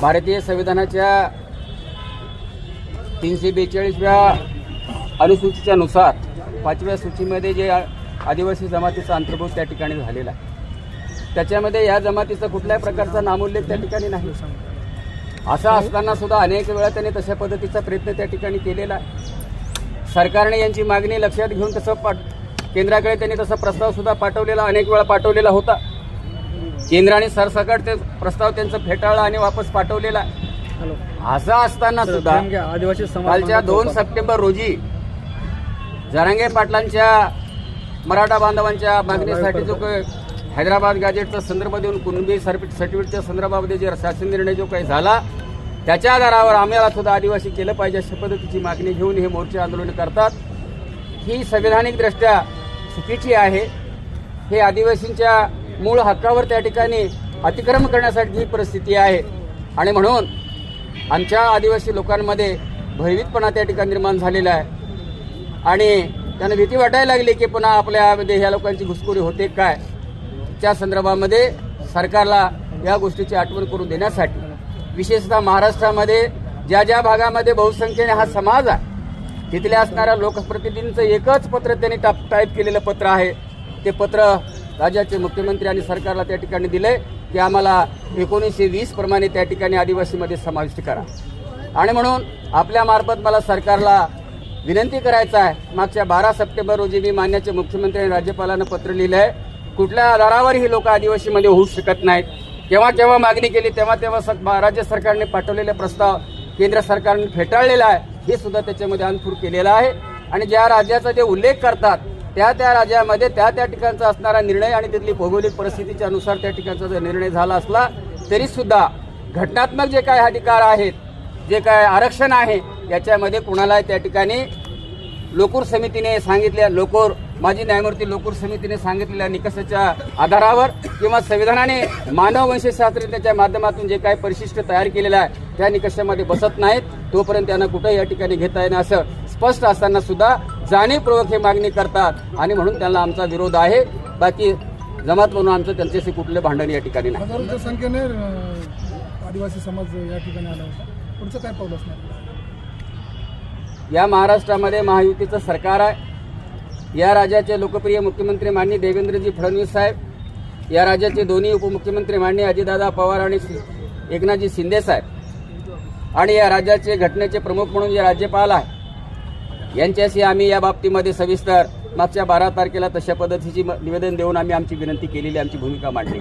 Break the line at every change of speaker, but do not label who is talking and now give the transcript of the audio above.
भारतीय संविधानाच्या तीनशे बेचाळीसव्या अनुसूचीच्या नुसार पाचव्या सूचीमध्ये जे आदिवासी जमातीचा अंतर्भूत त्या ठिकाणी झालेला आहे. त्याच्यामध्ये या जमातीचा कुठल्याही प्रकारचा नामोल्लेख त्या ठिकाणी नाही. असं असताना सुद्धा अनेक वेळा त्यांनी तशा पद्धतीचा प्रयत्न त्या ठिकाणी केलेला आहे. सरकारने यांची मागणी लक्षात घेऊन तसं पाठ केंद्राकडे त्यांनी तसा प्रस्तावसुद्धा पाठवलेला अनेक वेळा पाठवलेला होता. केंद्राने सरसकट ते प्रस्ताव त्यांचं फेटाळला आणि वापस पाठवलेला. असं असताना सुद्धा कालच्या दोन सप्टेंबर रोजी जरांगे पाटलांच्या मराठा बांधवांच्या मागणीसाठी जो काही हैदराबाद गॅजेटचा संदर्भ देऊन कुणबी सर्टिफिकेटच्या संदर्भामध्ये जे शासन निर्णय जो काही झाला त्याच्या आधारावर आम्हाला सुद्धा आदिवासी केलं पाहिजे अशा पद्धतीची मागणी घेऊन हे मोर्चे आंदोलन करतात. ही संविधानिकदृष्ट्या चुकीची आहे. हे आदिवासींच्या मूळ हक्कावर त्या ठिकाणी अतिक्रम करण्यासाठी ही परिस्थिती आहे. आणि म्हणून आमच्या आदिवासी लोकांमध्ये भयभीतपणा त्या ठिकाणी निर्माण झालेला आहे. आणि त्यांना भीती वाटायला लागली की पुन्हा आपल्यामध्ये ह्या लोकांची घुसखोरी होते काय? त्या संदर्भामध्ये सरकारला या गोष्टीची आठवण करून देण्यासाठी विशेषतः महाराष्ट्रामध्ये ज्या ज्या भागामध्ये बहुसंख्येने हा समाज आहे तिथल्या असणाऱ्या लोकप्रतिनिधींचं एकच पत्र त्यांनी टाप टाईप केलेलं पत्र आहे. ते पत्र राज्याचे मुख्यमंत्री आणि सरकारला त्या ठिकाणी दिले की आम्हाला एकोणीसशे वीस प्रमाणे त्या ठिकाणी आदिवासीमध्ये समाविष्ट करा. आणि म्हणून आपल्या मार्फत मला सरकारला विनंती करायचं आहे. मागच्या बारा सप्टेंबर रोजी मी मान्याचे मुख्यमंत्री आणि राज्यपालांना पत्र लिहिलं आहे कुठल्या आधारावर ही लोक आदिवासीमध्ये होऊ शकत नाहीत. केव्हा केव्हा मागणी केली तेव्हा तेव्हा स- राज्य सरकारने पाठवलेले प्रस्ताव केंद्र सरकारने फेटाळलेला आहे. हे सुद्धा त्याच्यामध्ये अनफूर केलेलं आहे. आणि ज्या राज्याचा जे उल्लेख करतात त्या त्या राज्यामध्ये त्या त्या ठिकाणचा असणारा निर्णय आणि तिथली भौगोलिक परिस्थितीच्या अनुसार त्या ठिकाणचा जर निर्णय झाला असला तरी सुद्धा घटनात्मक जे काय अधिकार आहेत जे काय आरक्षण आहे याच्यामध्ये कुणाला त्या ठिकाणी लोकूर समितीने सांगितल्या लोकोर माजी न्यायमूर्ती लोकूर समितीने सांगितलेल्या निकषाच्या आधारावर किंवा संविधानाने मानववंशशास्त्रज्ञाच्या माध्यमातून जे काय परिशिष्ट तयार केलेलं आहे त्या निकषामध्ये बसत नाहीत तोपर्यंत त्यांना कुठं या ठिकाणी घेता येणं असं स्पष्ट असताना सुद्धा जाणीवपूर्वक हे मागणी करतात आणि म्हणून त्यांना आमचा विरोध आहे. बाकी जमात म्हणून आमचं त्यांच्याशी कुठलं भांडण या ठिकाणी नाही.
संख्येने आदिवासी समाज या ठिकाणी आला होता. पुढचं काय पाऊल असणार?
या महाराष्ट्रामध्ये महायुतीचं सरकार आहे. या राज्याचे लोकप्रिय मुख्यमंत्री माननीय देवेंद्रजी फडणवीस साहेब या राज्याचे दोन्ही उपमुख्यमंत्री माननीय अजितदादा पवार आणि एकनाथजी शिंदे साहेब. आणि या राज्याचे घटनेचे प्रमुख म्हणून जे राज्यपाल आहे यांच्याशी आम्ही या बाबतीमध्ये सविस्तर मागच्या बारा तारखेला तशा पद्धतीची निवेदन देऊन आम्ही आमची विनंती केलेली आमची भूमिका मांडली.